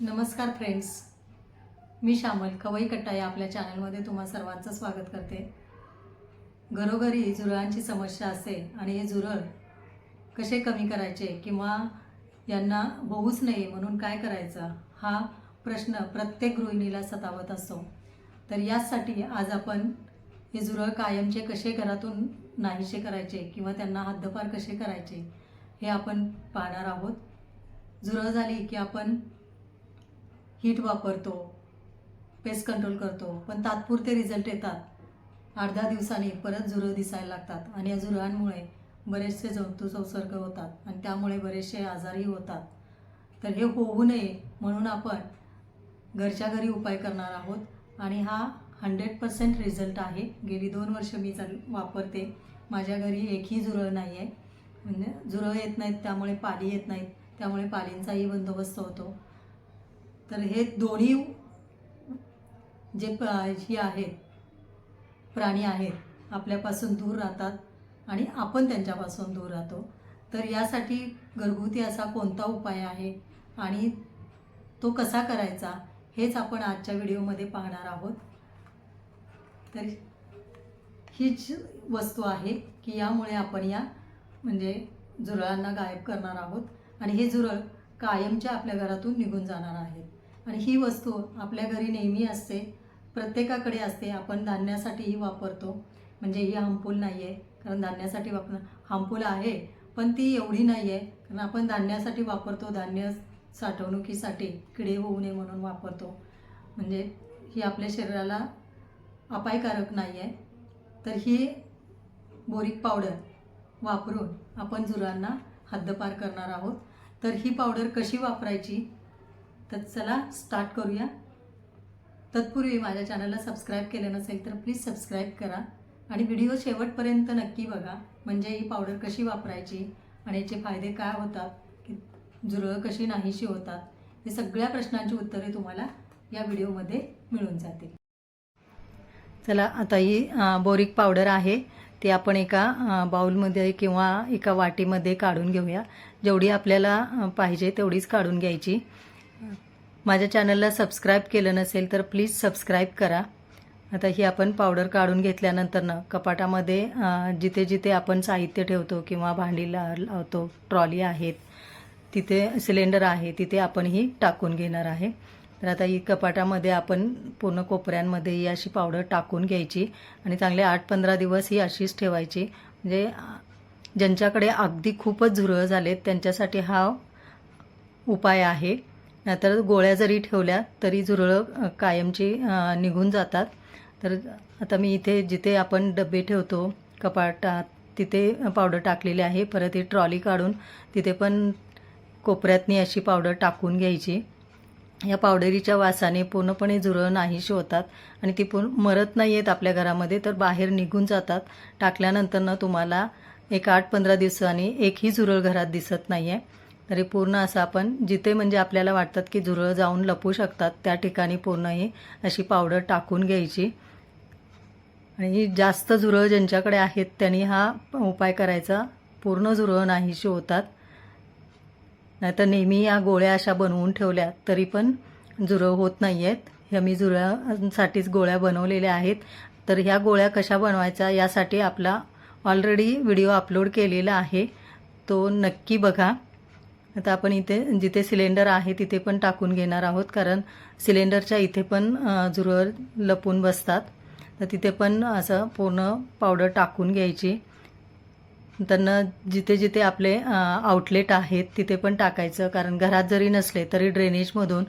नमस्कार फ्रेंड्स. मी श्यामल कवई कट्टा या आपल्या चॅनलमध्ये तुम्हा सर्वांचं स्वागत करते. घरोघरी झुरळांची समस्या असते आणि हे झुरळ कसे कमी करायचे किंवा यांना होऊच नये म्हणून काय करायचं हा प्रश्न प्रत्येक गृहिणीला सतावत असतो. तर याचसाठी आज आपण हे झुरळ कायमचे कसे घरातून नाहीसे करायचे किंवा त्यांना हद्दपार कसे करायचे हे आपण पाहणार आहोत. झुरळ झाली की आपण हीट वापरतो पेस्ट कंट्रोल करतो पण तात्पुरते रिझल्ट येतात. आठ दहा दिवसांनी परत झुरळ दिसायला लागतात आणि या झुरळांमुळे बरेचसे जंतू संसर्ग होतात आणि त्यामुळे बरेचसे आजारही होतात. तर हे होऊ नये म्हणून आपण घरच्या घरी उपाय करणार आहोत आणि हा हंड्रेड पर्सेंट रिझल्ट आहे. गेली दोन वर्ष मी चाल वापरते माझ्या घरी एकही झुरळ नाही आहे म्हणजे झुरळ येत नाहीत त्यामुळे पाली येत नाहीत. त्यामुळे पालींचाही बंदोबस्त होतो. तर हे दोन्ही जे ही आहेत प्राणी आहेत आपल्यापासून दूर राहतात आणि आपण त्यांच्यापासून दूर राहतो. तर यासाठी घरगुती असा कोणता उपाय आहे आणि तो कसा करायचा हेच आपण आजच्या व्हिडिओमध्ये पाहणार आहोत. तर हीच वस्तू आहे की यामुळे आपण या म्हणजे झुरळांना गायब करणार आहोत आणि हे झुरळ कायमच्या आपल्या घरातून निघून जाणार आहेत आणि ही वस्तू आपल्या घरी नेहमी असते प्रत्येकाकडे असते आपण धान्यासाठीही वापरतो. म्हणजे ही हार्मफुल नाही आहे कारण धान्यासाठी वापर हार्मफुल आहे पण ती एवढी नाही आहे कारण आपण धान्यासाठी वापरतो धान्य साठवणुकीसाठी किडे होऊ नये म्हणून वापरतो. म्हणजे ही आपल्या शरीराला अपायकारक नाही आहे तर ही बोरिक पावडर वापरून आपण झुरांना हद्दपार करणार आहोत. तर ही पावडर कशी वापरायची? तर चला स्टार्ट करूया. तत्पूर्वी माझ्या चॅनलला सबस्क्राईब केलं नसेल तर प्लीज सबस्क्राईब करा. आणि व्हिडिओ शेवटपर्यंत नक्की बघा. म्हणजे ही पावडर कशी वापरायची आणि याचे फायदे काय होतात की झुरळं कशी नाहीशी होतात हे सगळ्या प्रश्नांची उत्तरे तुम्हाला या व्हिडिओमध्ये मिळून जातील. चला आता ही बोरिक पावडर आहे. ती आपण एका बाऊलमध्ये किंवा एका वाटीमध्ये काढून घेऊया. जेवढी आपल्याला पाहिजे तेवढीच काढून घ्यायची. माझ्या चॅनलला सबस्क्राईब केलं नसेल तर प्लीज सबस्क्राईब करा. आता ही आपण पावडर काढून घेतल्यानंतरनं कपाटामध्ये जिथे जिथे आपण साहित्य ठेवतो किंवा भांडी ला लावतो ट्रॉली आहेत तिथे सिलेंडर आहे तिथे आपण ही टाकून घेणार आहे. तर आता ही कपाटामध्ये आपण पूर्ण कोपऱ्यांमध्ये ही अशी पावडर टाकून घ्यायची आणि चांगले आठ पंधरा दिवस ही अशीच ठेवायची. म्हणजे ज्यांच्याकडे अगदी खूपच झुरळ झालेत त्यांच्यासाठी हा उपाय आहे. नाहीतर गोळ्या जरी ठेवल्या तरी झुरळं कायमची निघून जातात. तर आता मी इथे जिथे आपण डबे ठेवतो कपाटात तिथे पावडर टाकलेली आहे. परत ही ट्रॉली काढून तिथे पण कोपऱ्यातनी अशी पावडर टाकून घ्यायची. या पावडरीच्या वासाने पूर्णपणे झुरळ नाहीशी होतात आणि ती पूर्ण मरत नाही आहेत आपल्या घरामध्ये तर बाहेर निघून जातात. टाकल्यानंतरनं तुम्हाला एक आठ पंधरा दिवसांनी एकही झुरळ घरात दिसत नाही आहे तरी पूर्ण असं आपण जिथे म्हणजे आपल्याला वाटतात की झुरळ जाऊन लपू शकतात त्या ठिकाणी पूर्ण ही अशी पावडर टाकून घ्यायची. आणि जास्त झुरळ ज्यांच्याकडे आहेत त्यांनी हा उपाय करायचा. पूर्ण झुरळ नाहीशी होतात. नाहीतर नेहमी या गोळ्या अशा बनवून ठेवल्या तरी पण झुरळ होत नाही आहेत ह्या मी झुरळांसाठीच गोळ्या बनवलेल्या आहेत. तर ह्या गोळ्या कशा बनवायच्या यासाठी आपला ऑलरेडी व्हिडिओ अपलोड केलेला आहे. तो नक्की बघा. आता आपण इथे जिथे सिलेंडर आहे तिथे पण टाकून घेणार आहोत कारण सिलेंडरच्या इथे पण झुरळ लपून बसतात. तर तिथे पण असं पूर्ण पावडर टाकून घ्यायची. त्यांना जिथे जिथे आपले आउटलेट आहेत तिथे पण टाकायचं कारण घरात जरी नसले तरी ड्रेनेजमधून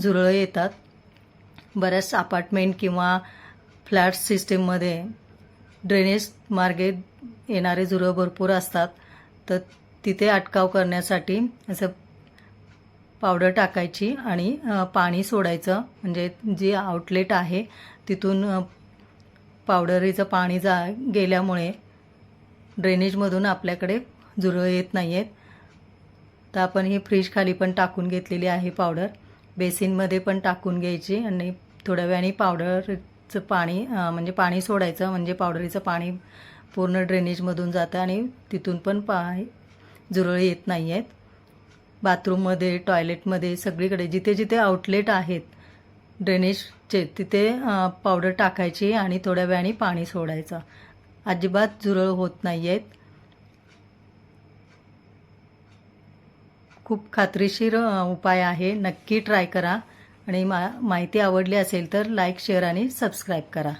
झुरळं येतात. बऱ्याच अपार्टमेंट किंवा फ्लॅट सिस्टीममध्ये ड्रेनेज मार्गे येणारे झुरळ भरपूर असतात. तर तिथे अटकाव करण्यासाठी असं पावडर टाकायची आणि पाणी सोडायचं. म्हणजे जे आउटलेट आहे तिथून पावडरीचं पाणी जा गेल्यामुळे ड्रेनेजमधून आपल्याकडे झुरळ येत नाही आहेत तर आपण ही फ्रीज खाली पण टाकून घेतलेली आहे पावडर. बेसिनमध्ये पण टाकून घ्यायची आणि थोड्या वेळाने पावडरचं पाणी म्हणजे पाणी सोडायचं. म्हणजे पावडरीचं पाणी पूर्ण ड्रेनेजमधून जातं आणि तिथून पण पा झुरळ येत नाही आहेत बाथरूममध्ये टॉयलेटमध्ये सगळीकडे जिथे जिथे आउटलेट आहेत ड्रेनेजचे तिथे पावडर टाकायची आणि थोड्या वेळाने पाणी सोडायचं. अजिबात झुरळ होत नाही आहेत खूप खात्रीशीर उपाय आहे. नक्की ट्राय करा. आणि मा माहिती आवडली असेल तर लाईक शेअर आणि सबस्क्राईब करा.